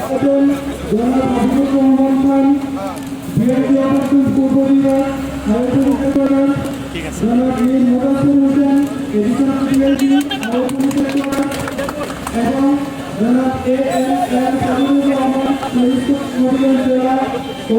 পটেল জনাব Habibur Rahman Khan BNP operation পূর্বদিকা আয়োজন করেন জনাব মীর মুদাসির হোসেন এডিশনাল ডিআইজি আয়োজন করেন এবং জনাব A M M Kamrul Rahman জেলা ও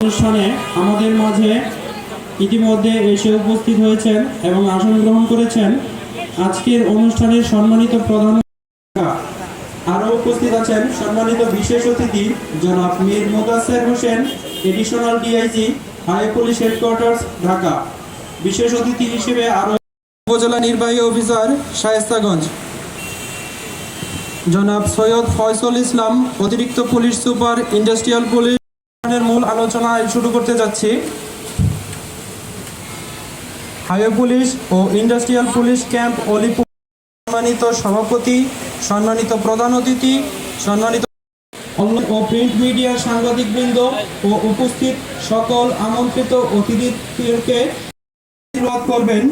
অনুষ্ঠানে আমাদের মাঝে ইতিমধ্যে এসে উপস্থিত হয়েছেন এবং আসন গ্রহণ করেছেন আজকের অনুষ্ঠানের সম্মানিত প্রধান আরও উপস্থিত আছেন সম্মানিত বিশেষ অতিথি জনাব Mir Mudassir Hossain additional DIG high police headquarters Dhaka বিশেষ অতিথি হিসেবে আরও উপজেলা নির্বাহী অফিসার শায়েস্তাগঞ্জ। জনাব সৈয়দ ফয়সল ইসলাম, অতিরিক্ত পুলিশ সুপার, ইন্ডাস্ট্রিয়াল পুলিশ অনুষ্ঠানের মূল আলোচনা শুরু করতে যাচ্ছি। হাইওয়ে পুলিশ ও ইন্ডাস্ট্রিয়াল পুলিশ ক্যাম্প অলিপুর সম্মানিত সভাপতি, সম্মানিত প্রধান অতিথি, সম্মানিত ও প্রিন্ট মিডিয়ার সাংবাদিকবৃন্দ ও উপস্থিত সকল আমন্ত্রিত অতিথিদেরকে আশীর্বাদ করবেন।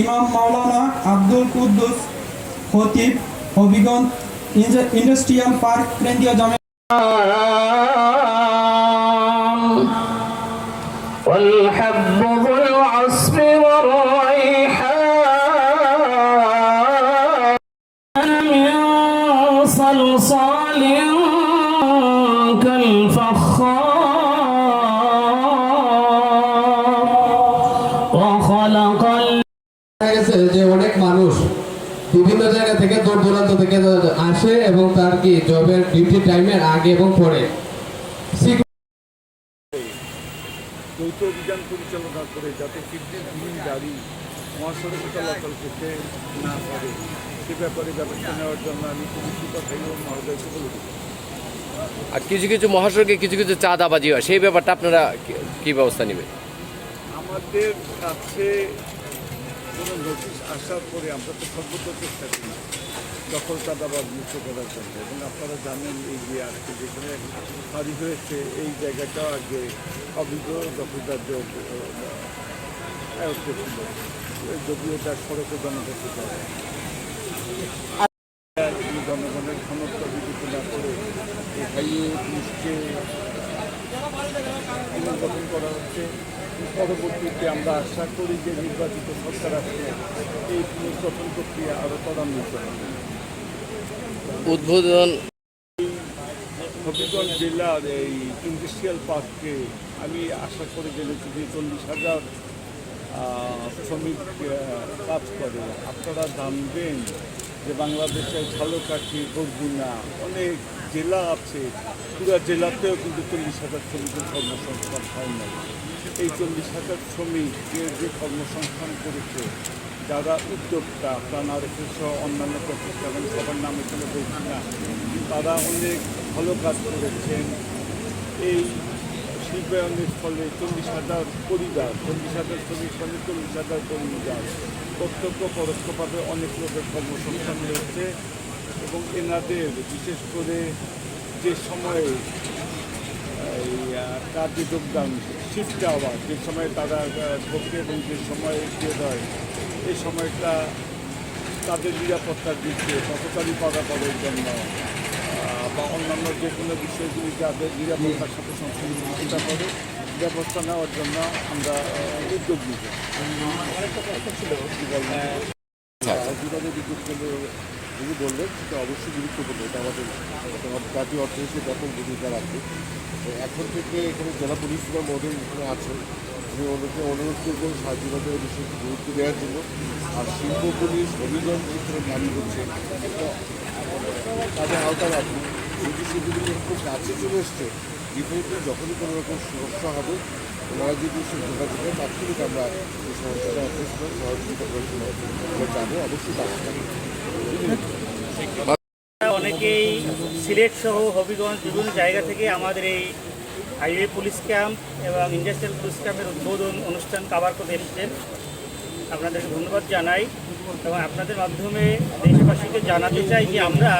ইমাম মাওলানা আব্দুল কুদ্দুস খতিব, হবিগঞ্জ ইন্ডাস্ট্রিয়াল পার্ক কেন্দ্রীয় জামে والحب ذو العصف والريحان من صلصال كالفخار وخلق দেখা গেছে যে অনেক মানুষ বিভিন্ন জায়গা থেকে দূর দূরান্ত থেকে আসে এবং তার কি জবের ডিউটি টাইমের আগে এবং পরে। যৌথ অভিযান পরিচালনা করে যাতে গাড়ি মহাসড়কে চলাচল করতে না পারে সে ব্যাপারে ব্যবস্থা নেওয়ার জন্য আমি পুলিশ সুপার হাইওয়ে মহোদয়কে বলে আর কিছু কিছু মহাসড়কে কিছু কিছু চাঁদাবাজি হয় সেই ব্যাপারটা আপনারা কি- কি ব্যবস্থা নেবেন? আমাদের কাছে কোনো নোটিশ আসার পরে আমরা তো সর্বত চেষ্টা করি দখল চাঁদাবাদ মুক্ত করার জন্য। এবং আপনারা জানেন এই যে আজকে যেখানে ফাঁড়ি হয়েছে, এই জায়গাটা আগে অভিজ্ঞ দখলদারদের আয়ত্ত ছিল। যদিও এটা সড়কে জনগত যায় জনগণের ক্ষমতা বিবেচনা করে হাইওয়ে পুলিশকে পুনর্গঠন করা হচ্ছে। পরবর্তীতে আমরা আশা করি যে নির্বাচিত সরকার আসলে এই পুনর্গঠন প্রক্রিয়া আরও ত্বরান্বিত হবে। উদ্বোধন হবিগঞ্জ জেলার এই ইন্ডাস্ট্রিয়াল পার্কে আমি আশা করে জেনেছি যে চল্লিশ হাজার শ্রমিক কাজ করে আপনারা জানবেন যে বাংলাদেশের ঝালকাঠি বরগুনা অনেক জেলা আছে। পুরো জেলাতেও কিন্তু চল্লিশ হাজার শ্রমিকের কর্মসংস্থান হয় না এই চল্লিশ হাজার শ্রমিকের যে কর্মসংস্থান করেছে। যারা উদ্যোক্তা প্রাণা রেখে সহ অন্যান্য প্রতিষ্ঠান আমি সবার নাম এখানে বলছি না, তারা অনেক ভালো কাজ করেছেন। এই শিল্পায়নের ফলে চল্লিশ হাজার পরিবার, চল্লিশ হাজার শ্রমিক ফলে চল্লিশ হাজার পরিবার প্রত্যক্ষ পরোক্ষভাবে অনেক লোকের কর্মসংস্থান রয়েছে এবং এনাদের বিশেষ করে যে সময়ে কাজে যোগদান শিফট আওয়ার যে সময় তারা ঢোকে এবং যে সময় বের হয় এই সময়টা তাদের নিরাপত্তার দিক দিয়ে ততটাই পারাপারের জন্য বা অন্যান্য যে কোনো বিষয়গুলি যাদের নিরাপত্তার সাথে সম্পৃক্ত করে ব্যবস্থা নেওয়ার জন্য আমরা উদ্যোগ নিব। আরেকটা কথা ছিল বিদ্যুৎ কেন্দ্র যিনি বললেন, সেটা অবশ্যই গুরুত্বপূর্ণ। এটা আমাদের জাতীয় অর্থনীতি ব্যাপক ভূমিকা রাখবে। তো এখন থেকে এখানে জেলা পুলিশ সুপার মহোদয় এখানে আছেন। আমি ওনাকে অনুরোধ করব সাহায্যবাদের বিষয়টি গুরুত্ব দেওয়ার জন্য। আর শিল্প পুলিশ হবিগঞ্জ যেখানে দাবি এটা তাদের আওতায় রাখুন। যদি সেগুলি খুব কাছে চলে এসছে ডিফেন্সে যখনই কোনো রকম সমস্যা হবে, ওনারা যদি সে যোগাযোগ করে, তাৎক্ষণিক আমরা এই সমস্যাটা অ্যাড্রেস করে সহযোগিতা জন্য আমরা যাব। অবশ্যই অনেকেই সিলেট সহ হবিগঞ্জ বিভিন্ন জায়গা থেকে আমাদের এই হাইওয়ে পুলিশ ক্যাম্প এবং ইন্ডাস্ট্রিয়াল পুলিশ ক্যাম্পের উদ্বোধন অনুষ্ঠান কাবার করতে এসেছেন। আপনাদেরকে ধন্যবাদ জানাই এবং আপনাদের মাধ্যমে দেশবাসীকে জানাতে চাই যে আমরা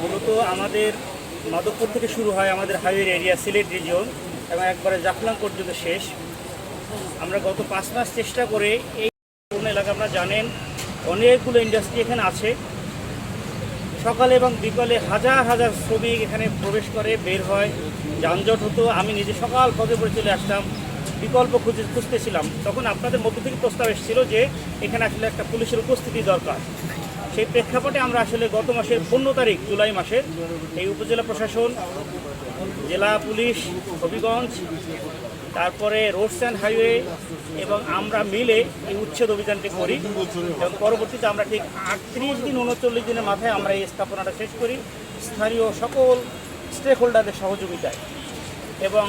মূলত আমাদের মাদকপুর থেকে শুরু হয় আমাদের হাইওয়ে এরিয়া সিলেট রিজন এবং একবারে জাফলং পর্যন্ত শেষ। আমরা গত পাঁচ মাস চেষ্টা করে এই এলাকা আপনারা জানেন অনেকগুলো ইন্ডাস্ট্রি এখানে আছে। সকালে এবং বিকালে হাজার হাজার শ্রমিক এখানে প্রবেশ করে, বের হয়। যানজট হতো, আমি নিজে সকাল পদে পরে চলে আসতাম। বিকল্প খুঁজে খুঁজতেছিলাম। তখন আপনাদের মধ্য থেকে প্রস্তাব এসেছিল যে, এখানে আসলে একটা পুলিশের উপস্থিতি দরকার। সেই প্রেক্ষাপটে আমরা আসলে গত মাসের পনেরো তারিখ, জুলাই মাসের এই উপজেলা প্রশাসন, জেলা পুলিশ, হবিগঞ্জ তারপরে রোডস অ্যান্ড হাইওয়ে এবং আমরা মিলে এই উচ্ছেদ অভিযানটি করি। এবং পরবর্তীতে আমরা ঠিক আটত্রিশ দিন উনচল্লিশ দিনের মাথায় আমরা এই স্থাপনাটা শেষ করি। স্থানীয় সকল স্টেক হোল্ডারদের সহযোগিতায়। এবং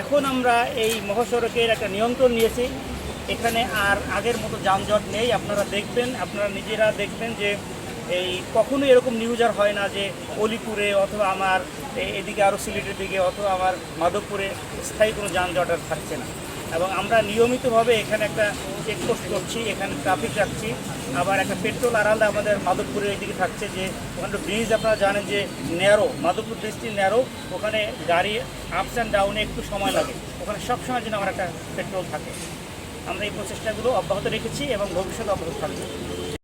এখন আমরা এই মহাসড়কের একটা নিয়ন্ত্রণ নিয়েছি। এখানে আর আগের মতো যানজট নেই। আপনারা দেখবেন, আপনারা নিজেরা দেখবেন যে এই কখনো এরকম নিউজ আর হয় না যে অলিপুরে অথবা আমার এদিকে আরও সিলেটের দিকে অথবা আমার মাধবপুরে স্থায়ী কোনো যানজট আর থাকছে না। এবং আমরা নিয়মিতভাবে এখানে একটা চেকপোস্ট করছি, এখানে ট্রাফিক রাখছি। আবার একটা পেট্রোল আড়ালে আমাদের মাধবপুরের এইদিকে থাকছে যে, ওখানে ব্রিজ আপনারা জানেন যে ন্যারো মাধবপুর ব্রিজটি ন্যারো ওখানে গাড়ি আপস অ্যান্ড ডাউনে একটু সময় লাগে। ওখানে সবসময় যেন আমার একটা পেট্রোল থাকে। আমরা এই প্রচেষ্টাগুলো অব্যাহত রেখেছি এবং ভবিষ্যতে অব্যাহত থাকবে।